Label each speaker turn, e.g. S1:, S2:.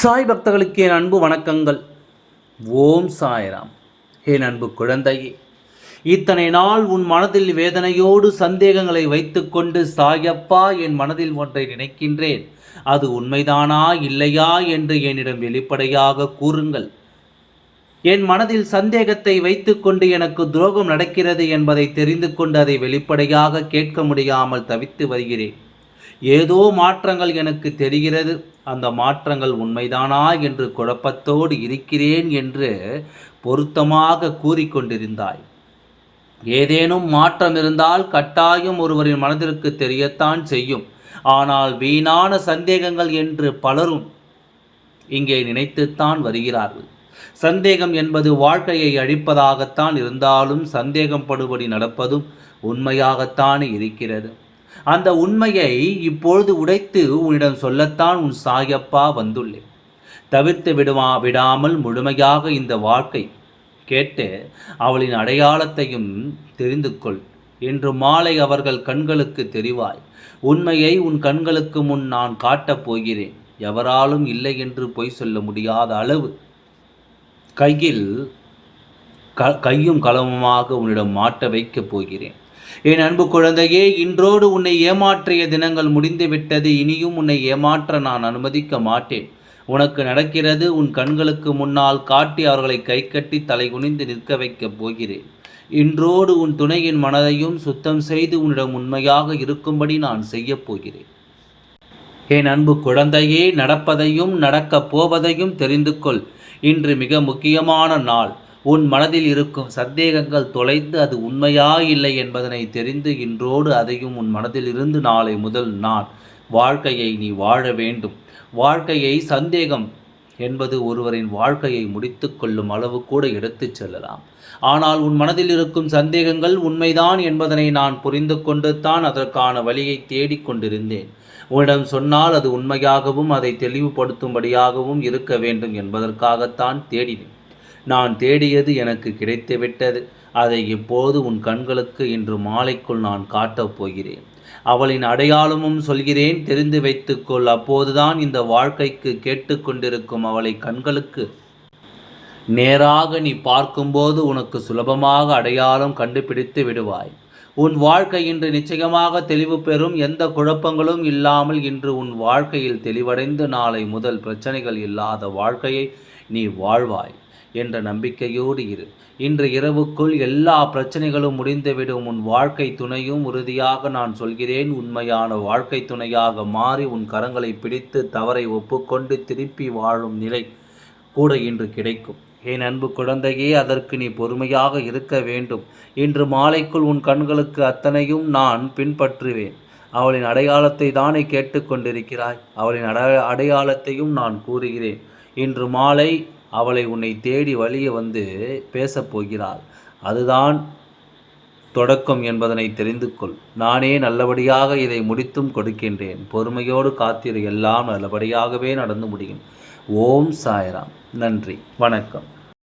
S1: சாய் பக்தர்களுக்கு என் அன்பு வணக்கங்கள். ஓம் சாய்ராம். என் அன்பு குழந்தையே இத்தனை நாள் உன் மனதில் வேதனையோடு சந்தேகங்களை வைத்துக்கொண்டு சாயப்பா என் மனதில் ஒன்றை நினைக்கின்றேன். அது உண்மைதானா இல்லையா என்று என்னிடம் வெளிப்படையாக கூறுங்கள். என் மனதில் சந்தேகத்தை வைத்துக்கொண்டு எனக்கு துரோகம் நடக்கிறது என்பதை தெரிந்து கொண்டு அதை வெளிப்படையாக கேட்க முடியாமல் தவித்து வருகிறேன். ஏதோ மாற்றங்கள் எனக்கு தெரிகிறது. அந்த மாற்றங்கள் உண்மைதானா என்று குழப்பத்தோடு இருக்கிறேன் என்று பொருத்தமாக கூறிக்கொண்டிருந்தாய் ஏதேனும் மாற்றம் இருந்தால் கட்டாயம் ஒருவரின் மனதிற்கு தெரியத்தான் செய்யும். ஆனால் வீணான சந்தேகங்கள் என்று பலரும் இங்கே நினைத்துத்தான் வருகிறார்கள். சந்தேகம் என்பது வாழ்க்கையை அழிப்பதாகத்தான் இருந்தாலும் சந்தேகம் படுபடி நடப்பதும் உண்மையாகத்தான் இருக்கிறது. அந்த உண்மையை இப்பொழுது உடைத்து உன்னிடம் சொல்லத்தான் உன் சாயப்பா வந்துள்ளேன். தவிர்த்து விடுமா விடாமல் முழுமையாக இந்த வாழ்க்கை. கேட்டு அவளின் அடையாளத்தையும் தெரிந்து கொள் என்று மாலை அவர்கள் கண்களுக்கு தெரிவாய். உண்மையை உன் கண்களுக்கு முன் நான் காட்டப் போகிறேன். எவராலும் இல்லை என்று பொய் சொல்ல முடியாத அளவு. கையில் க கையும் களவுமாக உன்னிடம் மாட்ட வைக்கப் போகிறேன். என் அன்பு குழந்தையே இன்றோடு உன்னை ஏமாற்றிய தினங்கள் முடிந்துவிட்டது இனியும் உன்னை ஏமாற்ற நான் அனுமதிக்க மாட்டேன். உனக்கு நடக்கிறது உன் கண்களுக்கு முன்னால் காட்டி அவர்களை கை கட்டி தலை குனிந்து நிற்க வைக்கப் போகிறேன். இன்றோடு உன் துணையின் மனதையும் சுத்தம் செய்து உன்னிடம் உண்மையாக இருக்கும்படி நான் செய்யப் போகிறேன். என் அன்பு குழந்தையே நடப்பதையும் நடக்கப் போவதையும் தெரிந்து கொள். இன்று மிக முக்கியமான நாள். உன் மனதில் இருக்கும் சந்தேகங்கள் தொலைந்து அது உண்மையா இல்லை என்பதனை தெரிந்து இன்றோடு அதையும் உன் மனதில் இருந்து நாளை முதல் நான் வாழ்க்கையை நீ வாழ வேண்டும். வாழ்க்கையை சந்தேகம் என்பது ஒருவரின் வாழ்க்கையை முடித்து கொள்ளும் அளவு கூட எடுத்துச் செல்லலாம். ஆனால் உன் மனதில் இருக்கும் சந்தேகங்கள் உண்மைதான் என்பதனை நான் புரிந்து கொண்டு தான் அதற்கான வழியை தேடிக்கொண்டிருந்தேன் உன்னிடம் சொன்னால் அது உண்மையாகவும் அதை தெளிவுபடுத்தும்படியாகவும் இருக்க வேண்டும் என்பதற்காகத்தான் தேடினேன். நான் தேடியது எனக்கு கிடைத்துவிட்டது. அதை இப்போது உன் கண்களுக்கு இன்று மாலைக்குள் நான் காட்டப் போகிறேன். அவளின் அடையாளமும் சொல்கிறேன் தெரிந்து வைத்துக்கொள். அப்போதுதான் இந்த வாழ்க்கைக்கு கேட்டுக்கொண்டிருக்கும் அவளை கண்களுக்கு. நேராக நீ பார்க்கும்போது உனக்கு சுலபமாக அடையாளம் கண்டுபிடித்து விடுவாய். உன் வாழ்க்கை இன்று நிச்சயமாக தெளிவு பெறும். எந்த குழப்பங்களும் இல்லாமல் இன்று உன் வாழ்க்கையில் தெளிவடைந்து நாளை முதல் பிரச்சனைகள் இல்லாத வாழ்க்கையை நீ வாழ்வாய். என்ற நம்பிக்கையோடு இரு. இன்று இரவுக்குள் எல்லா பிரச்சனைகளும் முடிந்துவிடும். உன் வாழ்க்கை துணையும் உறுதியாக நான் சொல்கிறேன். உண்மையான வாழ்க்கை துணையாக மாறி உன் கரங்களை பிடித்து தவறை ஒப்புக்கொண்டு திருப்பி வாழும் நிலை கூட இன்று கிடைக்கும். என் அன்பு குழந்தையே அதற்கு நீ பொறுமையாக இருக்க வேண்டும். இன்று மாலைக்குள் உன் கண்களுக்கு அத்தனையும் நான் பின்பற்றுவேன். அவளின் அடையாளத்தை தானே கேட்டுக்கொண்டிருக்கிறாய். அவளின் அடையாளத்தையும் நான் கூறுகிறேன். இன்று மாலை அவளை உன்னை தேடி வழிய வந்து பேசப் போகிறாள். அதுதான் தொடக்கம் என்பதனை தெரிந்து கொள். நானே நல்லபடியாக இதை முடித்தும் கொடுக்கின்றேன். பொறுமையோடு காத்திரு. எல்லாம் நல்லபடியாகவே நடந்து முடியும். ஓம் சாய்ராம். நன்றி. வணக்கம்.